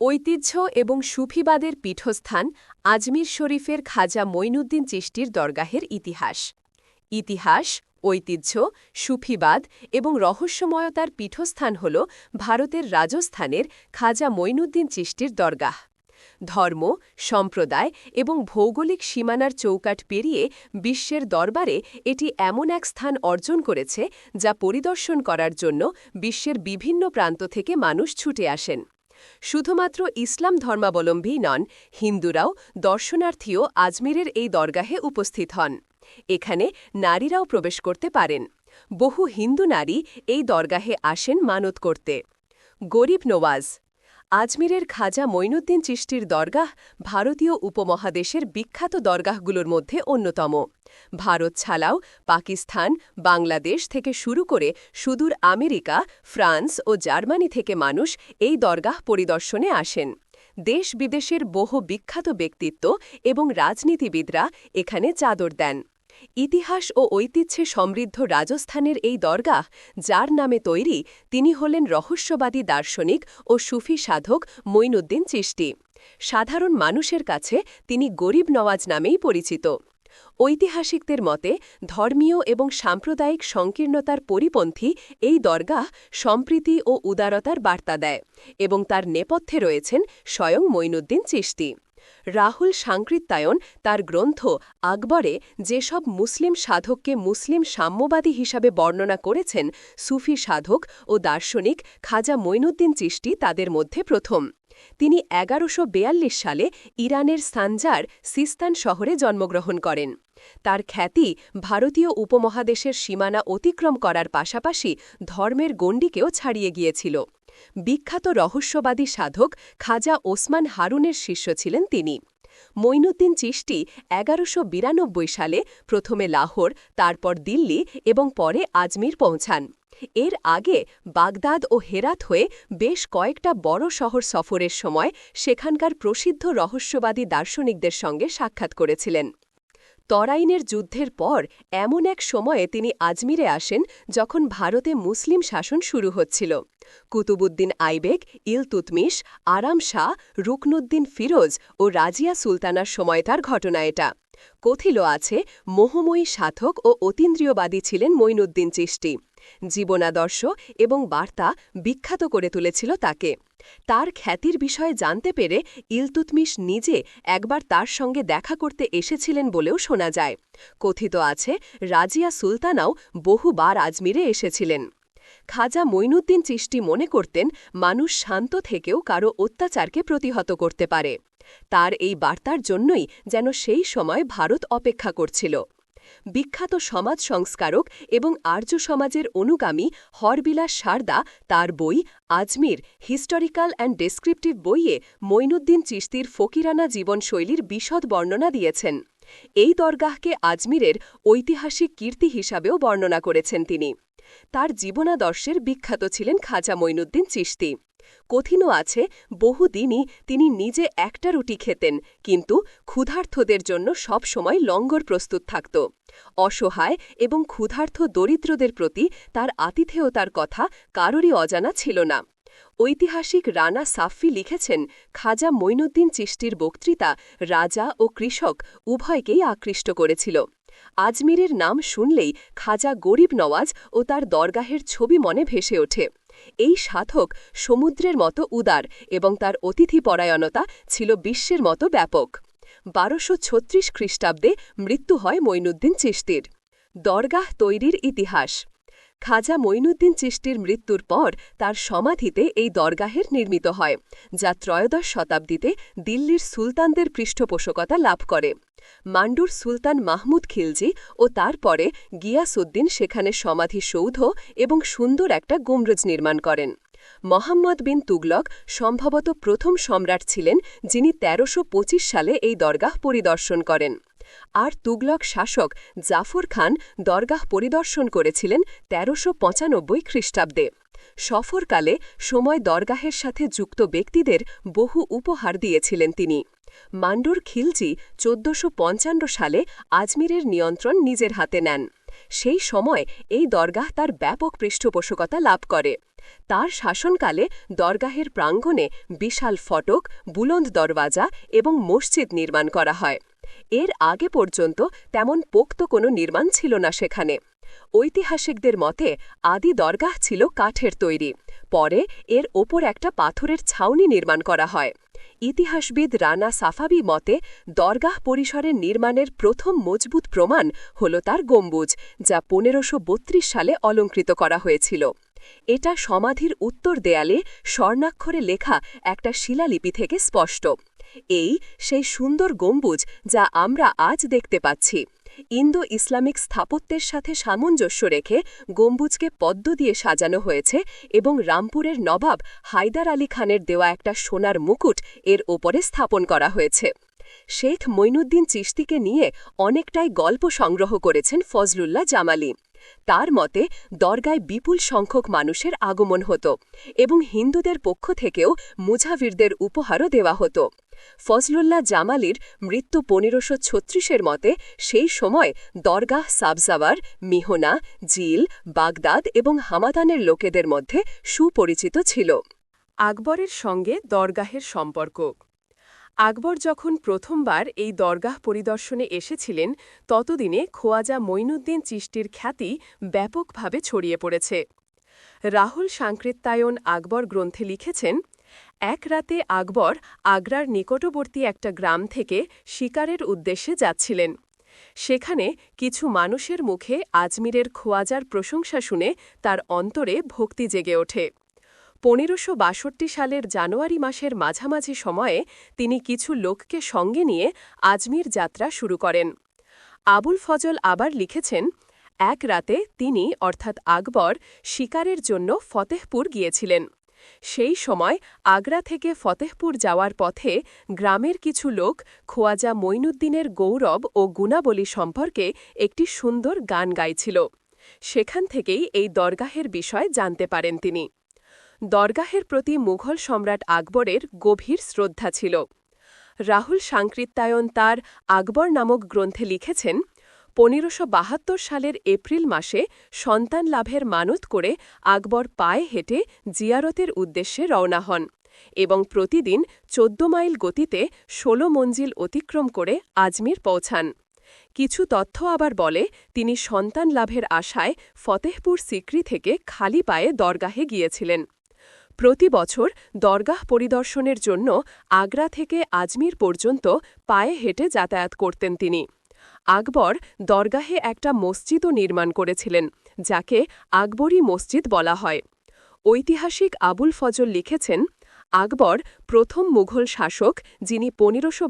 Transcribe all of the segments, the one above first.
ঐতিহ্য এবং সুফিবাদের পীঠস্থান আজমির শরীফের খাজা মঈনুদ্দিন চিষ্টির দরগাহের ইতিহাস। ইতিহাস, ঐতিহ্য, সুফিবাদ এবং রহস্যময়তার পীঠস্থান হল ভারতের রাজস্থানের খাজা মঈনুদ্দিন চিষ্টির দরগাহ। ধর্ম, সম্প্রদায় এবং ভৌগোলিক সীমানার চৌকাট পেরিয়ে বিশ্বের দরবারে এটি এমন এক স্থান অর্জন করেছে যা পরিদর্শন করার জন্য বিশ্বের বিভিন্ন প্রান্ত থেকে মানুষ ছুটে আসেন। শুধুমাত্র ইসলাম ধর্মাবলম্বী নন, হিন্দুরাও দর্শনার্থীও আজমিরের এই দরগাহে উপস্থিত হন। এখানে নারীরাও প্রবেশ করতে পারেন। বহু হিন্দু নারী এই দরগাহে আসেন মানত করতে। গরিব নওয়াজ আজমিরের খাজা মঈনুদ্দিন চিষ্টির দরগাহ ভারতীয় উপমহাদেশের বিখ্যাত দরগাহগুলোর মধ্যে অন্যতম। ভারত ছাড়াও পাকিস্তান, বাংলাদেশ থেকে শুরু করে সুদূর আমেরিকা, ফ্রান্স ও জার্মানি থেকে মানুষ এই দরগাহ পরিদর্শনে আসেন। দেশ বিদেশের বহু বিখ্যাত ব্যক্তিত্ব এবং রাজনীতিবিদরা এখানে চাদর দেন। ইতিহাস ও ঐতিহ্যে সমৃদ্ধ রাজস্থানের এই দরগাহ, যার নামে তৈরি, তিনি হলেন রহস্যবাদী দার্শনিক ও সুফি সাধক মঈনুদ্দিন চিষ্টি সাধারণ মানুষের কাছে তিনি গরিব নওয়াজ নামেই পরিচিত। ঐতিহাসিকদের মতে, ধর্মীয় এবং সাম্প্রদায়িক সংকীর্ণতার পরিপন্থী এই দরগাহ সম্প্রীতি ও উদারতার বার্তা দেয় এবং তার নেপথ্যে রয়েছেন স্বয়ং মঈনুদ্দিন চিষ্টি রাহুল সাংকৃত্যায়ন তার গ্রন্থ আকবরে যেসব মুসলিম সাধককে মুসলিম সাম্যবাদী হিসাবে বর্ণনা করেছেন, সুফি সাধক ও দার্শনিক খাজা মঈনুদ্দিন চিষ্টি তাদের মধ্যে প্রথম। তিনি এগারোশো সালে ইরানের সানজার সিস্তান শহরে জন্মগ্রহণ করেন। তার খ্যাতি ভারতীয় উপমহাদেশের সীমানা অতিক্রম করার পাশাপাশি ধর্মের গণ্ডিকেও ছাড়িয়ে গিয়েছিল। বিখ্যাত রহস্যবাদী সাধক খাজা ওসমান হারুনের শিষ্য ছিলেন তিনি। মঈনুদ্দিন চিষ্টি এগারোশো সালে প্রথমে লাহোর, তারপর দিল্লি এবং পরে আজমির পৌঁছান। এর আগে বাগদাদ ও হেরাত হয়ে বেশ কয়েকটা বড় শহর সফরের সময় সেখানকার প্রসিদ্ধ রহস্যবাদী দার্শনিকদের সঙ্গে সাক্ষাৎ করেছিলেন। তরাইনের যুদ্ধের পর এমন এক সময়ে তিনি আজমিরে আসেন যখন ভারতে মুসলিম শাসন শুরু হচ্ছিল। কুতুবুদ্দিন আইবেক, ইলতুতমিশ, আরাম শাহ, রুকনুদ্দিন ফিরোজ ও রাজিয়া সুলতানার সময় তার ঘটনা এটা। কথিল আছে, মোহময়ী সাধক ও অতীন্দ্রিয়বাদী ছিলেন মঈনুদ্দিন চিষ্টি জীবনাদর্শ এবং বার্তা বিখ্যাত করে তুলেছিল তাকে। তার খ্যাতির বিষয়ে জানতে পেরে ইলতুতমিশ নিজে একবার তার সঙ্গে দেখা করতে এসেছিলেন বলেও শোনা যায়। কথিত আছে, রাজিয়া সুলতানাও বহুবার আজমিরে এসেছিলেন। খাজা মঈনুদ্দিন চিষ্টি মনে করতেন, মানুষ শান্ত থেকেও কারও অত্যাচারকে প্রতিহত করতে পারে। তার এই বার্তার জন্যই যেন সেই সময় ভারত অপেক্ষা করছিল। বিখ্যাত সমাজ সংস্কারক এবং আর্য সমাজের অনুগামী হরবিলাস সারদা তার বই আজমির হিস্টোরিক্যাল অ্যান্ড ডেসক্রিপটিভ বইয়ে মঈনুদ্দিন চিস্তির ফকিরানা জীবনশৈলীর বিশদ বর্ণনা দিয়েছেন। এই দরগাহকে আজমিরের ঐতিহাসিক কীর্তি হিসাবেও বর্ণনা করেছেন তিনি। তার জীবনাদর্শের বিখ্যাত ছিলেন খাজা মঈনুদ্দিন চিস্তি কথিনও আছে, বহুদিনই তিনি নিজে একটা রুটি খেতেন, কিন্তু ক্ষুধার্থদের জন্য সব সময় লঙ্গর প্রস্তুত থাকত। অসহায় এবং ক্ষুধার্থ দরিদ্রদের প্রতি তার আতিথেয়তার কথা কারোরই অজানা ছিল না। ঐতিহাসিক রানা সাফি লিখেছেন, খাজা মঈনুদ্দিন চিষ্টির বক্তৃতা রাজা ও কৃষক উভয়কেই আকৃষ্ট করেছিল। আজমিরের নাম শুনলেই খাজা গরিব নওয়াজ ও তার দরগাহের ছবি মনে ভেসে ওঠে। এই সাধক সমুদ্রের মতো উদার এবং তার অতিথি পরায়ণতা ছিল বিশ্বের মতো ব্যাপক। বারোশো ছত্রিশ খ্রিস্টাব্দে মৃত্যু হয় মঈনুদ্দিন চিস্তির দরগাহ তৈরির ইতিহাস। খাজা মঈনুদ্দিন চিষ্টির মৃত্যুর পর তার সমাধিতে এই দরগাহের নির্মিত হয়, যা ত্রয়োদশ শতাব্দীতে দিল্লির সুলতানদের পৃষ্ঠপোষকতা লাভ করে। মান্ডুর সুলতান মাহমুদ খিলজি ও তারপরে গিয়াসুদ্দিন সেখানে সমাধি সৌধ এবং সুন্দর একটা গুমরজ নির্মাণ করেন। মোহাম্মদ বিন তুগলক সম্ভবত প্রথম সম্রাট ছিলেন যিনি তেরোশো সালে এই দরগাহ পরিদর্শন করেন। আর তুগলক শাসক জাফর খান দরগাহ পরিদর্শন করেছিলেন তেরোশো পঁচানব্বই খ্রিস্টাব্দে। সফরকালে সময় দরগাহের সাথে যুক্ত ব্যক্তিদের বহু উপহার দিয়েছিলেন তিনি। মান্ডুর খিলজি চোদ্দশো সালে আজমিরের নিয়ন্ত্রণ নিজের হাতে নেন। সেই সময় এই দরগাহ তার ব্যাপক পৃষ্ঠপোষকতা লাভ করে। তার শাসনকালে দরগাহের প্রাঙ্গণে বিশাল ফটক, বুলন্দ দরওয়াজা এবং মসজিদ নির্মাণ করা হয়। এর আগে পর্যন্ত তেমন পোক্ত কোনো নির্মাণ ছিল না সেখানে। ঐতিহাসিকদের মতে আদি দরগাহ ছিল কাঠের তৈরি। পরে এর ওপর একটা পাথরের ছাউনি নির্মাণ করা হয়। ইতিহাসবিদ রানা সাফাবি মতে, দরগাহ পরিসরের নির্মাণের প্রথম মজবুত প্রমাণ হল তার গম্বুজ, যা পনেরোশো সালে অলঙ্কৃত করা হয়েছিল। এটা সমাধির উত্তর দেয়ালে স্বর্ণাক্ষরে লেখা একটা শিলালিপি থেকে স্পষ্ট। এই সেই সুন্দর গম্বুজ যা আমরা আজ দেখতে পাচ্ছি। ইন্দো ইসলামিক স্থাপত্যের সাথে সামঞ্জস্য রেখে গম্বুজকে পদ্ম দিয়ে সাজানো হয়েছে এবং রামপুরের নবাব হায়দার আলী খানের দেওয়া একটা সোনার মুকুট এর ওপরে স্থাপন করা হয়েছে। শেখ মইনুদ্দিন চিস্তিকে নিয়ে অনেকটাই গল্প সংগ্রহ করেছেন ফজলুল্লাহ জামালি। তার মতে, দরগায় বিপুল সংখ্যক মানুষের আগমন হতো এবং হিন্দুদের পক্ষ থেকেও মুজাভিরদের উপহারও দেওয়া হতো। ফজলুল্লাহ জামালির মৃত্যু পনেরোশো ছত্রিশের মতে, সেই সময় দরগাহ, সাবজাওয়ার, মিহনা, জিল, বাগদাদ এবং হামাদানের লোকেদের মধ্যে সুপরিচিত ছিল। আকবরের সঙ্গে দরগাহের সম্পর্ক আকবর যখন প্রথমবার এই দরগাহ পরিদর্শনে এসেছিলেন, ততদিনে খোয়াজা মঈনুদ্দিন চিষ্টির খ্যাতি ব্যাপকভাবে ছড়িয়ে পড়েছে। রাহুল সাংকৃত্যায়ন আকবর গ্রন্থে লিখেছেন, এক রাতে আকবর আগ্রার নিকটবর্তী একটা গ্রাম থেকে শিকারের উদ্দেশ্যে যাচ্ছিলেন। সেখানে কিছু মানুষের মুখে আজমিরের খোয়াজার প্রশংসা শুনে তার অন্তরে ভক্তি জেগে ওঠে। পনেরোশো সালের জানুয়ারি মাসের মাঝামাঝি সময়ে তিনি কিছু লোককে সঙ্গে নিয়ে আজমির যাত্রা শুরু করেন। আবুল ফজল আবার লিখেছেন, এক রাতে তিনি, অর্থাৎ আকবর, শিকারের জন্য ফতেহপুর গিয়েছিলেন। সেই সময় আগ্রা থেকে ফতেহপুর যাওয়ার পথে গ্রামের কিছু লোক খোয়াজা মঈনুদ্দিনের গৌরব ও গুণাবলী সম্পর্কে একটি সুন্দর গান গাইছিল। সেখান থেকেই এই দরগাহের বিষয় জানতে পারেন তিনি। দরগাহের প্রতি মুঘল সম্রাট আকবরের গভীর শ্রদ্ধা ছিল। রাহুল সাংকৃত্যায়ন তার আকবর নামক গ্রন্থে লিখেছেন, পনেরোশো সালের এপ্রিল মাসে সন্তান লাভের মানত করে আকবর পায়ে হেঁটে জিয়ারতের উদ্দেশ্যে রওনা হন এবং প্রতিদিন চোদ্দ মাইল গতিতে ১৬ মঞ্জিল অতিক্রম করে আজমির পৌঁছান। কিছু তথ্য আবার বলে, তিনি সন্তান লাভের আশায় ফতেহপুর সিক্রি থেকে খালি পায়ে দরগাহে গিয়েছিলেন। প্রতি বছর দরগাহ পরিদর্শনের জন্য আগ্রা থেকে আজমির পর্যন্ত পায়ে হেঁটে যাতায়াত করতেন তিনি। আকবর দরগাহে একটা মসজিদও নির্মাণ করেছিলেন, যাকে আকবরী মসজিদ বলা হয়। ঐতিহাসিক আবুল ফজল লিখেছেন, আকবর প্রথম মুঘল শাসক যিনি পনেরোশো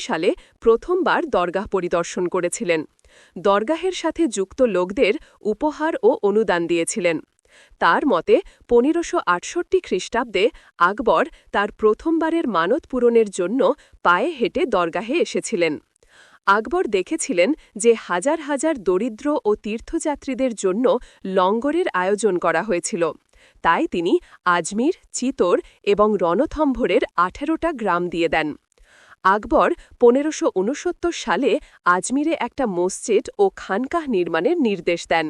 সালে প্রথমবার দরগাহ পরিদর্শন করেছিলেন। দরগাহের সাথে যুক্ত লোকদের উপহার ও অনুদান দিয়েছিলেন। তার মতে, পনেরোশো আটষট্টি খ্রিস্টাব্দে আকবর তার প্রথমবারের মানত পূরণের জন্য পায়ে হেঁটে দরগাহে এসেছিলেন। আকবর দেখেছিলেন যে হাজার হাজার দরিদ্র ও তীর্থযাত্রীদের জন্য লঙ্গরের আয়োজন করা হয়েছিল। তাই তিনি আজমির, চিতোর এবং রণথম্ভরের আঠেরোটা গ্রাম দিয়ে দেন। আকবর পনেরোশো সালে আজমিরে একটা মসজিদ ও খানকাহ নির্মাণের নির্দেশ দেন।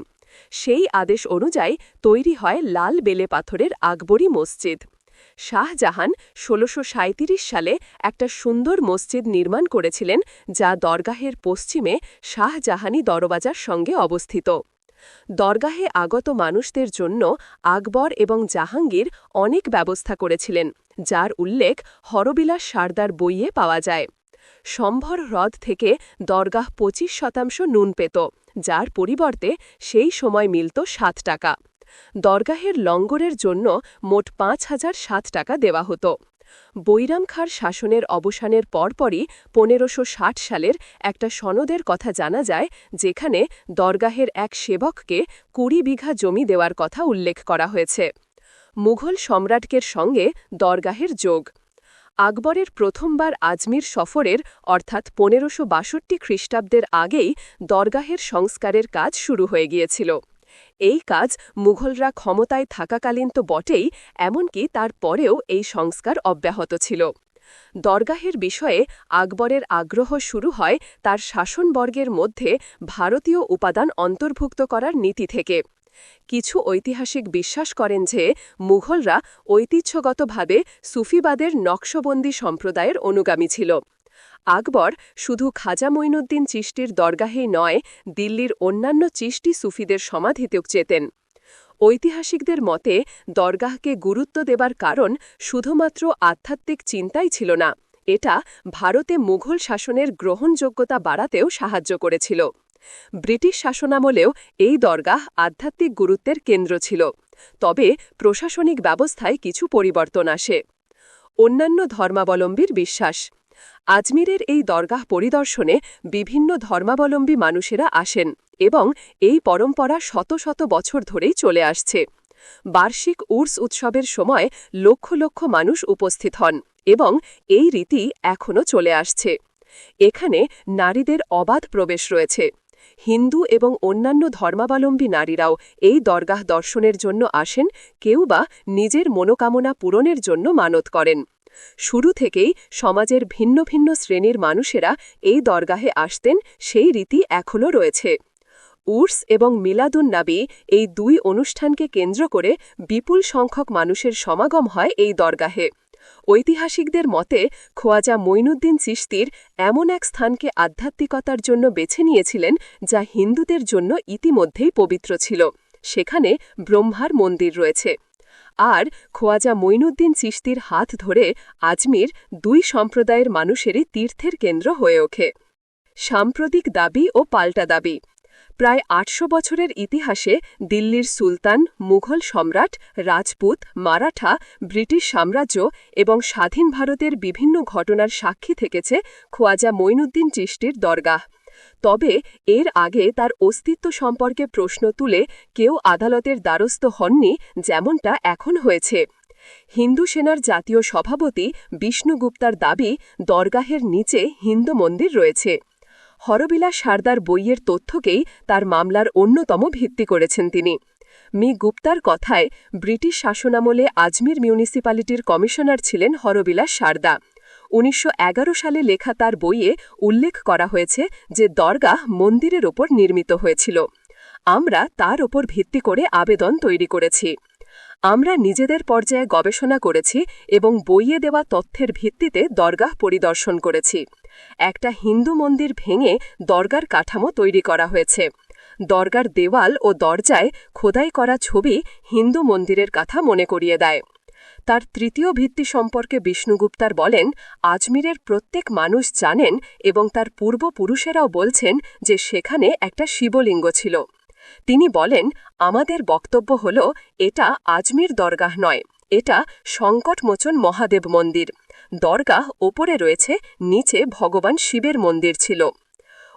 সেই আদেশ অনুযায়ী তৈরি হয় লাল বেলে পাথরের আকবরী মসজিদ। শাহজাহান ষোলোশো সালে একটা সুন্দর মসজিদ নির্মাণ করেছিলেন যা দরগাহের পশ্চিমে শাহজাহানি দরবাজার সঙ্গে অবস্থিত। দরগাহে আগত মানুষদের জন্য আকবর এবং জাহাঙ্গীর অনেক ব্যবস্থা করেছিলেন, যার উল্লেখ হরবিলাস সারদার বইয়ে পাওয়া যায়। সম্ভর হ্রদ থেকে দরগাহ পঁচিশ শতাংশ নুন পেত, যার পরিবর্তে সেই সময় মিলত সাত টাকা। দরগাহের লঙ্গরের জন্য মোট পাঁচ হাজার সাত টাকা দেওয়া হতো। বৈরাম খাঁর শাসনের অবসানের পরপরই পনেরোশো সালের একটা সনদের কথা জানা যায়, যেখানে দরগাহের এক সেবককে কুড়ি বিঘা জমি দেওয়ার কথা উল্লেখ করা হয়েছে। মুঘল সম্রাটকের সঙ্গে দরগাহের যোগ। আকবরের প্রথমবার আজমির সফরের, অর্থাৎ পনেরোশো বাষট্টি খ্রিস্টাব্দের আগেই দরগাহের সংস্কারের কাজ শুরু হয়ে গিয়েছিল। এই কাজ মুঘলরা ক্ষমতায় থাকাকালীন তো বটেই, এমনকি তার পরেও এই সংস্কার অব্যাহত ছিল। দরগাহের বিষয়ে আকবরের আগ্রহ শুরু হয় তার শাসনবর্গের মধ্যে ভারতীয় উপাদান অন্তর্ভুক্ত করার নীতি থেকে। কিছু ঐতিহাসিক বিশ্বাস করেন যে মুঘলরা ঐতিহ্যগতভাবে সুফিবাদের নকশবন্দি সম্প্রদায়ের অনুগামী ছিল। আকবর শুধু খাজা মঈনুদ্দিন চিষ্টির দরগাহেই নয়, দিল্লির অন্যান্য চিষ্টি সুফিদের সমাধিতেও চেতেন। ঐতিহাসিকদের মতে, দরগাহকে গুরুত্ব দেবার কারণ শুধুমাত্র আধ্যাত্মিক চিন্তাই ছিল না, এটা ভারতে মুঘল শাসনের গ্রহণযোগ্যতা বাড়াতেও সাহায্য করেছিল। ব্রিটিশ শাসনামলেও এই দরগাহ আধ্যাত্মিক গুরুত্বের কেন্দ্র ছিল, তবে প্রশাসনিক ব্যবস্থায় কিছু পরিবর্তন আসে। অন্যান্য ধর্মাবলম্বীর বিশ্বাস, আজমিরের এই দরগাহ পরিদর্শনে বিভিন্ন ধর্মাবলম্বী মানুষেরা আসেন এবং এই পরম্পরা শত শত বছর ধরেই চলে আসছে। বার্ষিক উর্স উৎসবের সময় লক্ষ লক্ষ মানুষ উপস্থিত হন এবং এই রীতি এখনও চলে আসছে। এখানে নারীদের অবাধ প্রবেশ রয়েছে। হিন্দু এবং অন্যান্য ধর্মাবলম্বী নারীরাও এই দরগাহ দর্শনের জন্য আসেন, কেউ বা নিজের মনোকামনা পূরণের জন্য মানত করেন। শুরু থেকেই সমাজের ভিন্ন ভিন্ন শ্রেণির মানুষেরা এই দরগাহে আসতেন, সেই রীতি এখনও রয়েছে। উর্স এবং মিলাদুন নাবি এই দুই অনুষ্ঠানকে কেন্দ্র করে বিপুল সংখ্যক মানুষের সমাগম হয় এই দরগাহে। ঐতিহাসিকদের মতে, খোয়াজা মঈনুদ্দিন চিস্তির এমন এক স্থানকে আধ্যাত্মিকতার জন্য বেছে নিয়েছিলেন যা হিন্দুদের জন্য ইতিমধ্যেই পবিত্র ছিল। সেখানে ব্রহ্মার মন্দির রয়েছে। আর খোয়াজা মঈনুদ্দিন চিস্তির হাত ধরে আজমির দুই সম্প্রদায়ের মানুষেরই তীর্থের কেন্দ্র হয়ে ওঠে। সাম্প্রতিক দাবি ও পাল্টা দাবি। প্রায় আটশো বছরের ইতিহাসে দিল্লির সুলতান, মুঘল সম্রাট, রাজপুত, মারাঠা, ব্রিটিশ সাম্রাজ্য এবং স্বাধীন ভারতের বিভিন্ন ঘটনার সাক্ষী থেকেছে খোয়াজা মঈনুদ্দিন চিষ্টির দরগাহ। তবে এর আগে তার অস্তিত্ব সম্পর্কে প্রশ্ন তুলে কেউ আদালতের দ্বারস্থ হননি যেমনটা এখন হয়েছে। হিন্দু সেনার জাতীয় সভাপতি বিষ্ণুগুপ্তার দাবি, দরগাহের নিচে হিন্দু মন্দির রয়েছে। হরবিলাস সারদার বইয়ের তথ্যকেই তার মামলার অন্যতম ভিত্তি করেছেন তিনি। মি. গুপ্তার কথায়, ব্রিটিশ শাসনামলে আজমির মিউনিসিপ্যালিটির কমিশনার ছিলেন হরবিলা সারদা উনিশশো এগারো সালে লেখা তার বইয়ে উল্লেখ করা হয়েছে যে দরগাহ মন্দিরের ওপর নির্মিত হয়েছিল। আমরা তার ওপর ভিত্তি করে আবেদন তৈরি করেছি। আমরা নিজেদের পর্যায়ে গবেষণা করেছি এবং বইয়ে দেওয়া তথ্যের ভিত্তিতে দরগাহ পরিদর্শন করেছি। একটা হিন্দু মন্দির ভেঙে দরগার কাঠামো তৈরি করা হয়েছে। দরগার দেওয়াল ও দরজায় খোদাই করা ছবি হিন্দু মন্দিরের কথা মনে করিয়ে দেয়। তার তৃতীয় ভিত্তি সম্পর্কে বিষ্ণুগুপ্তার বলেন, আজমিরের প্রত্যেক মানুষ জানেন এবং তার পূর্বপুরুষেরাও বলছেন যে সেখানে একটা শিবলিঙ্গ ছিল। তিনি বলেন, আমাদের বক্তব্য হল, এটা আজমির দরগাহ নয়, এটা সংকটমোচন মহাদেব মন্দির। দরগাহ ওপরে রয়েছে, নিচে ভগবান শিবের মন্দির ছিল।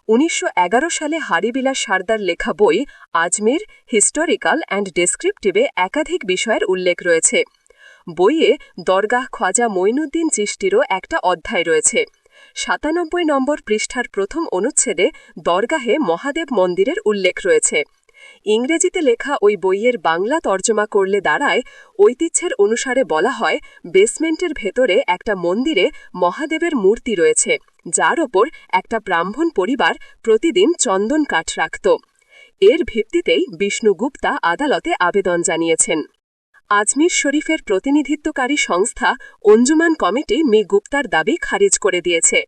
উনিশশো এগারো সালে হারিবিলা সারদার লেখা বই, আজমির, হিস্টোরিক্যাল অ্যান্ড ডেসক্রিপটিভে একাধিক বিষয়ের উল্লেখ রয়েছে। বইয়ে দরগাহ খাজা মঈনুদ্দিন চিষ্টিরও একটা অধ্যায় রয়েছে। সাতানব্বই নম্বর পৃষ্ঠার প্রথম অনুচ্ছেদে দরগাহে মহাদেব মন্দিরের উল্লেখ রয়েছে। ইংরেজিতে লেখা ওই বইয়ের বাংলা তর্জমা করলে দাঁড়ায়, ঐতিহ্যের অনুসারে বলা হয়, বেসমেন্টের ভেতরে একটা মন্দিরে মহাদেবের মূর্তি রয়েছে, যার ওপর একটা ব্রাহ্মণ পরিবার প্রতিদিন চন্দন কাঠ রাখত। এর ভিত্তিতেই বিষ্ণু গুপ্তা আদালতে আবেদন জানিয়েছেন। আজমির শরীফের প্রতিনিধিত্বকারী সংস্থা অঞ্জুমান কমিটি মি. গুপ্তার দাবি খারিজ করে দিয়েছে।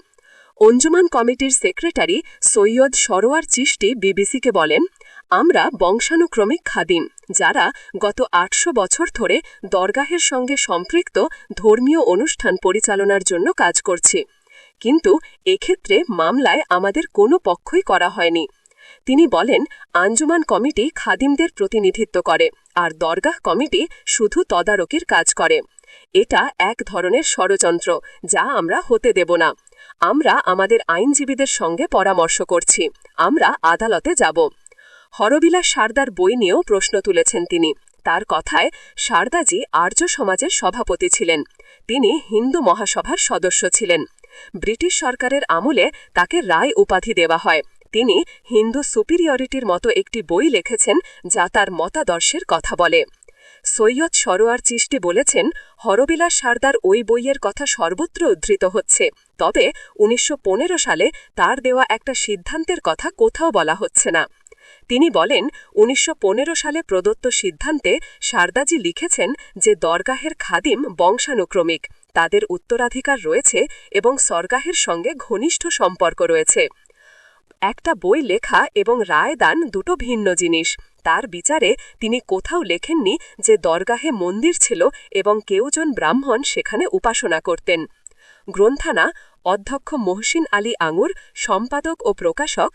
অঞ্জুমান কমিটির সেক্রেটারি সৈয়দ সরোয়ার চিষ্টি বিবিসিকে বলেন আমরা বংশানুক্রমিক খাদিম, যারা গত আটশো বছর ধরে দরগাহের সঙ্গে সম্পৃক্ত ধর্মীয় অনুষ্ঠান পরিচালনার জন্য কাজ করছি। কিন্তু এক্ষেত্রে মামলায় আমাদের কোনো পক্ষই করা হয়নি। তিনি বলেন, আঞ্জুমান কমিটি খাদিমদের প্রতিনিধিত্ব করে, আর দরগাহ কমিটি শুধু তদারকির কাজ করে। এটা এক ধরনের ষড়যন্ত্র, যা আমরা হতে দেব না। আমরা আমাদের আইনজীবীদের সঙ্গে পরামর্শ করছি, আমরা আদালতে যাব। হরবিলাস সারদার বই নিয়েও প্রশ্ন তুলেছেন তিনি। তার কথায় সারদাজি আর্য সমাজের সভাপতি ছিলেন। তিনি হিন্দু মহাসভার সদস্য ছিলেন। ব্রিটিশ সরকারের আমলে তাকে রায় উপাধি দেওয়া হয়। তিনি হিন্দু সুপিরিয়রিটির মতো একটি বই লিখেছেন যা তার মতাদর্শের কথা বলে। সৈয়দ সরোয়ার চিষ্টি বলেছেন, হরবিলাস সারদার ওই বইয়ের কথা সর্বত্র উদ্ধৃত হচ্ছে। তবে উনিশশো পনেরো সালে তার দেওয়া একটা সিদ্ধান্তের কথা কোথাও বলা হচ্ছে না। তিনি বলেন, উনিশশো পনেরো সালে প্রদত্ত সিদ্ধান্তে সারদাজি লিখেছেন যে দরগাহের খাদিম বংশানুক্রমিক। তাদের উত্তরাধিকার রয়েছে এবং সরগাহের সঙ্গে ঘনিষ্ঠ সম্পর্ক রয়েছে। একটা বই লেখা এবং রায় দান দুটো ভিন্ন জিনিস। তার বিচারে তিনি কোথাও লেখেননি যে দরগাহে মন্দির ছিল এবং কেউজন ব্রাহ্মণ সেখানে উপাসনা করতেন। গ্রন্থানা অধ্যক্ষ মহসিন আলী আঙুর, সম্পাদক ও প্রকাশক